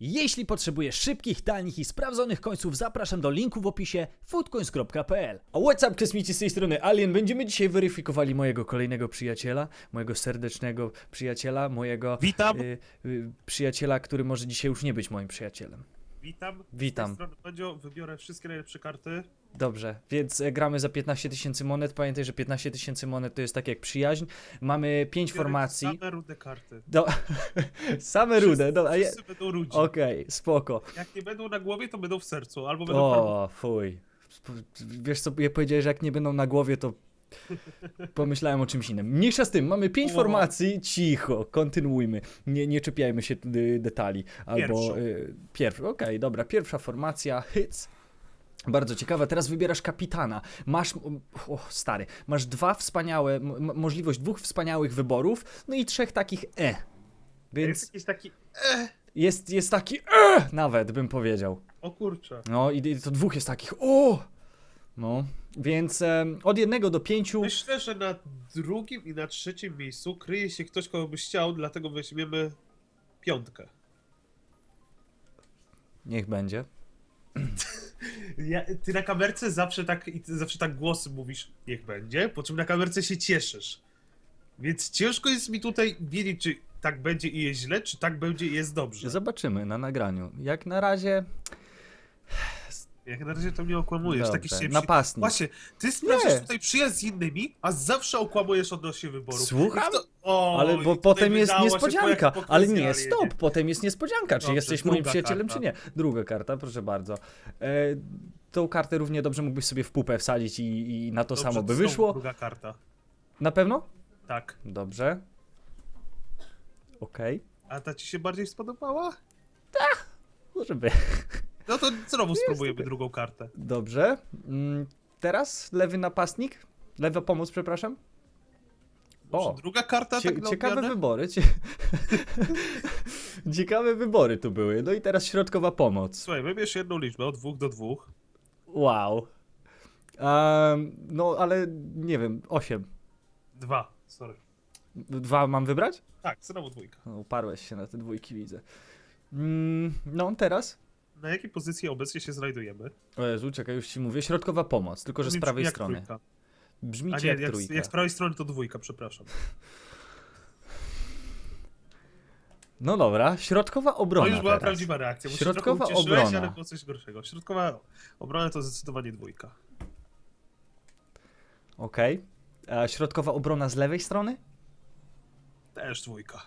Jeśli potrzebujesz szybkich, tanich i sprawdzonych końców, zapraszam do linku w opisie foodcoins.pl. A what's up, kosmici z tej strony Alien. Będziemy dzisiaj weryfikowali mojego kolejnego przyjaciela, mojego serdecznego przyjaciela, mojego Witam. y, y, przyjaciela, który może dzisiaj już nie być moim przyjacielem. Witam. Witam. Z tej strony wybiorę wszystkie najlepsze karty. Dobrze, więc e, gramy za 15 tysięcy monet. Pamiętaj, że 15 tysięcy monet to jest tak jak przyjaźń. Mamy 5 Biorę formacji. Same rude karty. Do... Same rude, je- Wszyscy będą rudzi. Okej, spoko. Jak nie będą na głowie, to będą w sercu, albo będą w O, fuj. Wiesz co, ja powiedziałeś, że jak nie będą na głowie, to pomyślałem o czymś innym. Mniejsza z tym, mamy pięć O. formacji, cicho, kontynuujmy. Nie, nie czepiajmy się y, detali. Albo Pierwszą. y, pierwszy, okej, dobra, pierwsza formacja, hits. Bardzo ciekawe, teraz wybierasz kapitana. Masz, o stary, masz dwa wspaniałe, możliwość dwóch wspaniałych wyborów, no i trzech takich e. Jest Więc jakiś taki... jest, jest taki e, nawet bym powiedział. O kurczę. No i i to dwóch jest takich. O! No, więc em, od jednego do pięciu. Myślę, że na drugim i na trzecim miejscu kryje się ktoś, kogo byś chciał, dlatego weźmiemy piątkę. Niech będzie. Ja, ty na kamerce zawsze tak, i zawsze tak głosy mówisz, niech będzie, po czym na kamerce się cieszysz. Więc ciężko jest mi tutaj wiedzieć, czy tak będzie i jest źle, czy tak będzie i jest dobrze. Zobaczymy na nagraniu. Jak na razie. Jak na razie to mnie okłamujesz, taki Dobrze, się przy... napastnik. Właśnie, ty sprawdzasz Nie. tutaj przyjaźń z innymi, a zawsze okłamujesz odnośnie wyborów. Słucham? I to- O, Ale i bo tutaj potem jest wydało się niespodzianka. Ale hipokryzja, nie, stop, potem jest niespodzianka. Czy Dobrze, jesteś moim druga przyjacielem, karta. czy nie? Druga karta, proszę bardzo. E, tą kartę równie dobrze mógłbyś sobie w pupę wsadzić i, i na to Dobrze, samo by znowu wyszło. Druga karta. Na pewno? Tak. Dobrze. Okej. A ta ci się bardziej spodobała? Może by. No to znowu spróbujemy drugą kartę. Dobrze. Mm, teraz lewy napastnik. Lewa pomoc, przepraszam. O. druga karta, Cie, tak ciekawe wybory. Cie... ciekawe wybory tu były. No i teraz środkowa pomoc. Słuchaj, wybierz jedną liczbę, od dwóch do dwóch. Wow. Em, no ale nie wiem, 8. Dwa, sorry. Dwa mam wybrać? Tak, znowu dwójka. No, uparłeś się na te dwójki, widzę. Mm, no teraz. Na jakiej pozycji obecnie się znajdujemy? O Jezu, czekaj, już ci mówię. Środkowa pomoc, tylko że z prawej jak strony. Trójka. Brzmi A ci nie, jak, jak, trójka. jak z prawej strony to dwójka, przepraszam. No dobra, środkowa To obrona już była teraz. prawdziwa reakcja. bo się Środkowa ucieszyłeś, obrona. ale było coś gorszego. Środkowa obrona to zdecydowanie dwójka. Okej. A środkowa obrona z lewej strony? Też dwójka.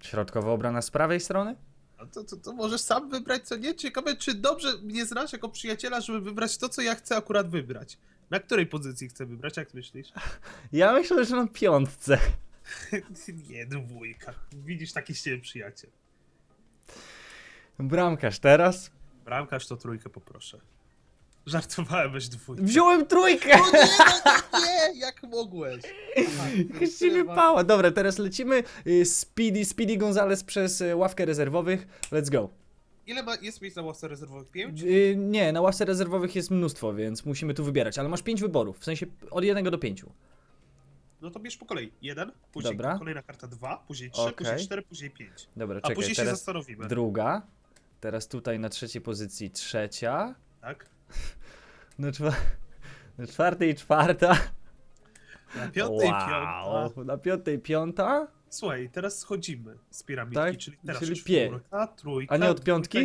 Środkowa obrona z prawej strony? A to, to, to możesz sam wybrać, co nie? Ciekawe, czy dobrze mnie znasz jako przyjaciela, żeby wybrać to, co ja chcę akurat wybrać. Na której pozycji chcę wybrać, jak myślisz? Ja myślę, że na piątce. nie, dwójka. Widzisz, taki ciebie przyjaciel. Bramkarz teraz. Bramkarz to trójkę poproszę. Żartowałem, weź dwójkę. Wziąłem trójkę! O nie, no nie, jak mogłeś? Jakaś ci wypała. Dobra, teraz lecimy. y, Speedy, Speedy Gonzales przez y, ławkę rezerwowych. Let's go. Ile ma, jest miejsc na ławce rezerwowych? Pięć? Y, Nie, na ławce rezerwowych jest mnóstwo, więc musimy tu wybierać. Ale masz pięć wyborów, w sensie od jednego do pięciu. No to bierz po kolei. Jeden, później Dobra. kolejna karta dwa, później trzy, Okej. później cztery, później pięć. Dobra, A czekaj, później się teraz zastanowimy. druga. Teraz tutaj na trzeciej pozycji trzecia. Tak? Na, czwa... na czwartej czwarta. Na piątej wow. piąta. Na piątej piąta. Słuchaj, teraz schodzimy z piramidki, Tak? czyli teraz Czyli już pie- czwórka, trójka. A nie od piątki?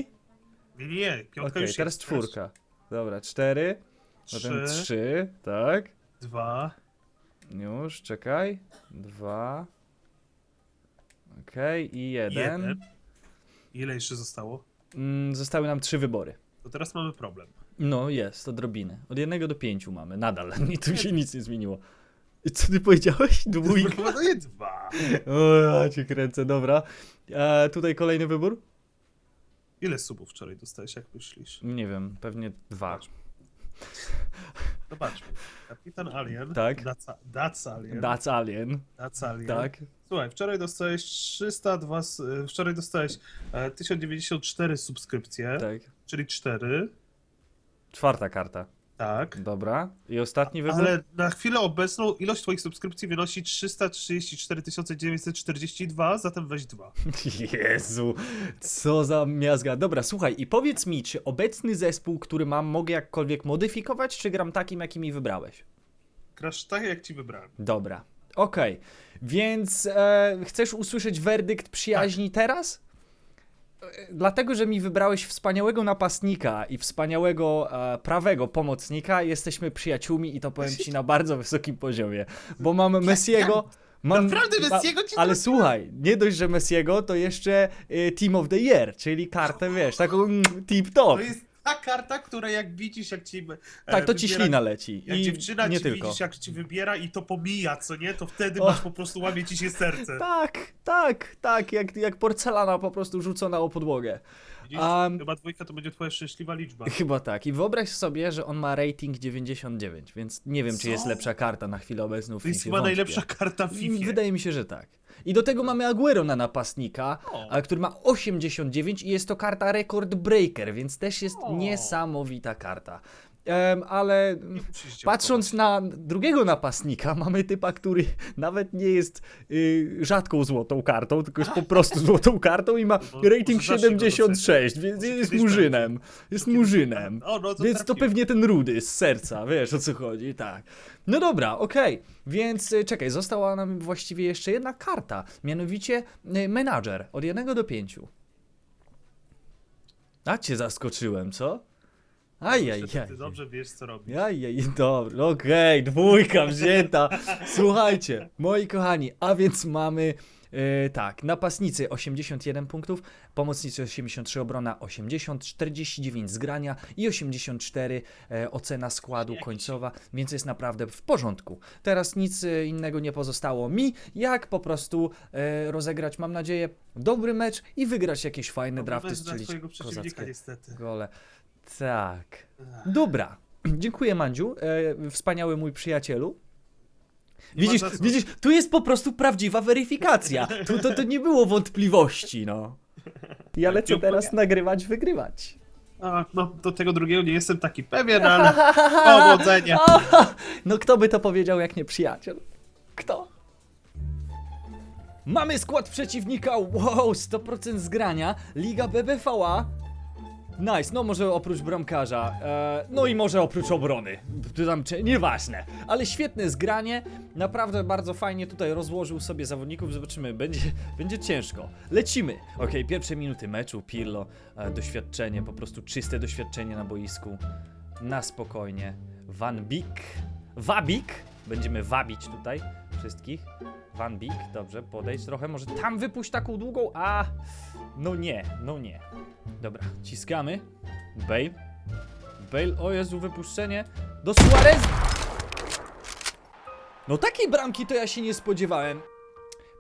Nie, nie, nie. Piątka Okej, już teraz jest. czwórka. Dobra, cztery. Potem Trzy, trzy, tak. dwa, Już, czekaj. Dwa. Okej, i jeden. jeden. Ile jeszcze zostało? Mm, zostały nam trzy wybory. To teraz mamy problem. No, jest, odrobinę. Od jednego do pięciu mamy, nadal. I tu się nic nie zmieniło. Co ty powiedziałeś? Dwójka? Proponuję dwa. O, ja cię kręcę, dobra. A tutaj kolejny wybór? Ile subów wczoraj dostałeś, jak myślisz? Nie wiem, pewnie dwa. Zobaczmy. Kapitan Alien. Tak. Daca, Daca Alien. That's Alien, Daca Alien. tak. Słuchaj, wczoraj dostałeś 302, s- e, wczoraj dostałeś e, 1094 subskrypcje, Tak. czyli 4. Czwarta karta. Tak. Dobra. I ostatni wybór? Ale na chwilę obecną ilość twoich subskrypcji wynosi 334 942, zatem weź dwa. Jezu, co za miazga. Dobra, słuchaj, i powiedz mi, czy obecny zespół, który mam, mogę jakkolwiek modyfikować, czy gram takim, jaki mi wybrałeś? Grasz tak, jak ci wybrałem. Dobra, okej. Więc e, chcesz usłyszeć werdykt przyjaźni teraz? Dlatego, że mi wybrałeś wspaniałego napastnika i wspaniałego e, prawego pomocnika, jesteśmy przyjaciółmi i to powiem ci na bardzo wysokim poziomie. Bo mam Messiego. Mam, Naprawdę Messiego ci Ale słuchaj, nie dość, że Messiego, to jeszcze e, Team of the Year, czyli kartę, wiesz, taką mm, tip top. To jest ta karta, która jak widzisz, jak ci. e, Tak, to ci wybiera- ślina leci. Jak I dziewczyna nie ci tylko. widzisz, jak ci wybiera i to pomija, co nie? To wtedy O. masz po prostu łamie ci się serce. Tak, tak, tak, jak, jak porcelana po prostu rzucona o podłogę. Widzisz? Am- Chyba dwójka to będzie twoja szczęśliwa liczba. Chyba tak. I wyobraź sobie, że on ma rating 99, więc nie wiem, czy Co? jest lepsza karta na chwilę obecną w To jest FIFA. chyba wątpię. najlepsza karta w FIFA. Wydaje mi się, że tak. I do tego mamy Aguero na napastnika, O. a, który ma 89 i jest to karta Record Breaker, więc też jest O. niesamowita karta. Ale patrząc na drugiego napastnika, mamy typa, który nawet nie jest y, rzadką złotą kartą, tylko jest po prostu złotą kartą i ma Bo- rating może zacznij go 76, więc jest murzynem. Jest murzynem. No Więc to pewnie ten rudy z serca, wiesz o co chodzi, tak. No dobra, okej, więc y, czekaj, została nam właściwie jeszcze jedna karta, mianowicie y, menadżer od 1 do 5. A cię zaskoczyłem, co? Ajajaj. Myślę, że Ty dobrze wiesz, co robisz. Jajaj, dobra, okej, dwójka wzięta. Słuchajcie, moi kochani, a więc mamy e, tak, napastnicy 81 punktów, pomocnicy 83, obrona 80, 49 zgrania i 84 e, ocena składu końcowa, więc jest naprawdę w porządku. Teraz nic e, innego nie pozostało mi, jak po prostu e, rozegrać, mam nadzieję, dobry mecz i wygrać jakieś fajne drafty, Bez strzelić twojego przeciwnika kozackie niestety. gole. Tak. Dobra. Dziękuję, Mandziu. E, wspaniały mój przyjacielu. Ma Widzisz, za co. widzisz, tu jest po prostu prawdziwa weryfikacja. Tu to, to nie było wątpliwości, no. Ja lecę teraz nagrywać, wygrywać. A, no, do tego drugiego nie jestem taki pewien, ale powodzenia. No kto by to powiedział, jak nie przyjaciel? Kto? Mamy skład przeciwnika, wow, 100% zgrania, Liga BBVA. Nice, no może oprócz bramkarza, e, no i może oprócz obrony, tu tam, czy, nieważne, ale świetne zgranie, naprawdę bardzo fajnie tutaj rozłożył sobie zawodników, zobaczymy, będzie, będzie ciężko. Lecimy, okej, pierwsze minuty meczu, Pirlo, e, doświadczenie, po prostu czyste doświadczenie na boisku, na spokojnie, Van Beek, Wabik, będziemy wabić tutaj wszystkich, Van Beek, dobrze, podejdź trochę, może tam wypuść taką długą, a, no nie, no nie. Dobra, ciskamy. Bale. Bale, o Jezu, wypuszczenie. Do Suarez. No takiej bramki to ja się nie spodziewałem.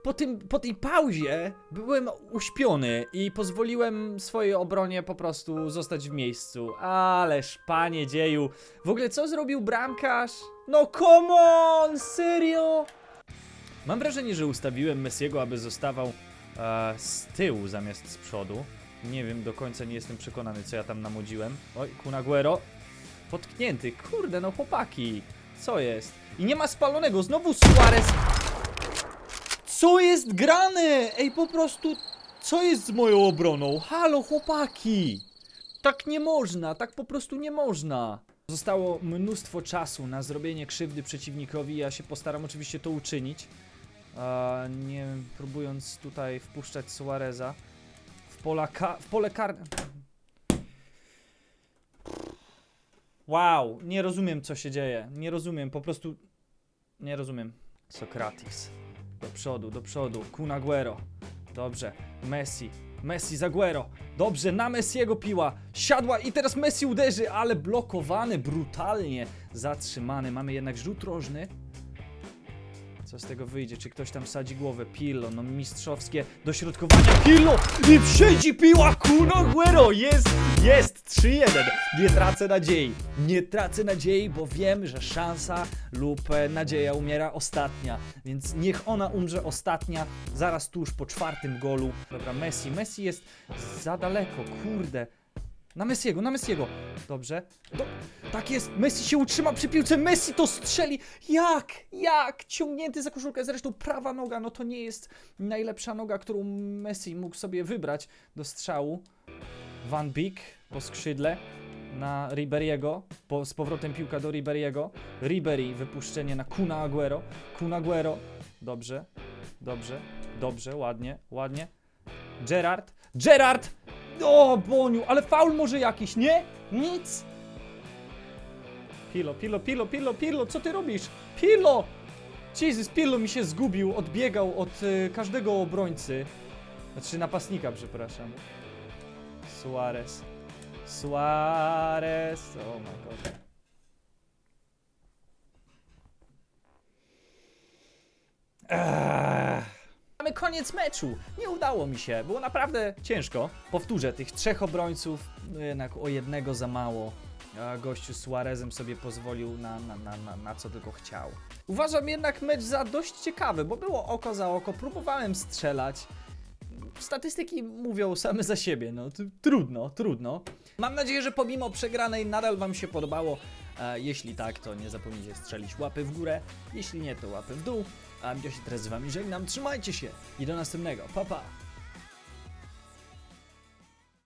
Po, tym, po tej pauzie byłem uśpiony i pozwoliłem swojej obronie po prostu zostać w miejscu. Ależ, panie dzieju. W ogóle co zrobił bramkarz? No come on, serio? Mam wrażenie, że ustawiłem Messiego, aby zostawał e, z tyłu zamiast z przodu. Nie wiem, do końca nie jestem przekonany, co ja tam namodziłem. Oj, Kunaguero. Potknięty. Kurde, no chłopaki. Co jest? I nie ma spalonego. Znowu Suarez. Co jest grane? Ej, po prostu... Co jest z moją obroną? Halo, chłopaki. Tak nie można, tak po prostu nie można. Zostało mnóstwo czasu na zrobienie krzywdy przeciwnikowi. Ja się postaram oczywiście to uczynić. Nie próbując tutaj wpuszczać Suareza w, pola ka- w pole karne. Wow, nie rozumiem co się dzieje. Nie rozumiem, po prostu nie rozumiem. Sokratis. Do przodu, do przodu. Kun Aguero. Dobrze. Messi. Messi z Aguero. Dobrze, na Messiego piła. Siadła i teraz Messi uderzy, ale blokowany brutalnie. Zatrzymany. Mamy jednak rzut rożny. Co z tego wyjdzie? Czy ktoś tam sadzi głowę? Pirlo, no mistrzowskie dośrodkowania. Pirlo! I wsiedzi piła Kun Aguero! Jest, jest! 3-1. Nie tracę nadziei. Nie tracę nadziei, bo wiem, że szansa lub e, nadzieja umiera ostatnia. Więc niech ona umrze ostatnia, zaraz tuż po czwartym golu. Dobra, Messi. Messi jest za daleko, kurde. Na Messiego, na Messiego. Dobrze. Do... Tak jest, Messi się utrzyma przy piłce, Messi to strzeli. Jak? Jak? Ciągnięty za koszulkę, zresztą prawa noga, no to nie jest najlepsza noga, którą Messi mógł sobie wybrać do strzału. Van Beek po skrzydle na Riberiego, po, z powrotem piłka do Riberiego. Ribery wypuszczenie na Kuna Aguero. Kun Aguero. Dobrze, dobrze, dobrze, ładnie, ładnie. Gerard, Gerard! O, Boniu, ale faul może jakiś, nie? Nic? Pilo, Pilo, Pilo, Pilo, Pilo, co ty robisz? Pilo! Jesus, Pilo mi się zgubił, odbiegał od y, każdego obrońcy. Znaczy napastnika, przepraszam. Suarez. Suarez. Oh my god. Mamy koniec meczu. Nie udało mi się. Było naprawdę ciężko. Powtórzę, tych trzech obrońców, no jednak o jednego za mało. A gościu z Suarezem sobie pozwolił na, na, na, na, na co tylko chciał. Uważam jednak mecz za dość ciekawy, bo było oko za oko. Próbowałem strzelać. Statystyki mówią same za siebie, no trudno, trudno. Mam nadzieję, że pomimo przegranej nadal Wam się podobało. E, jeśli tak, to nie zapomnijcie strzelić łapy w górę. Jeśli nie, to łapy w dół. A ja się teraz z Wami żegnam. Trzymajcie się i do następnego. Pa, pa.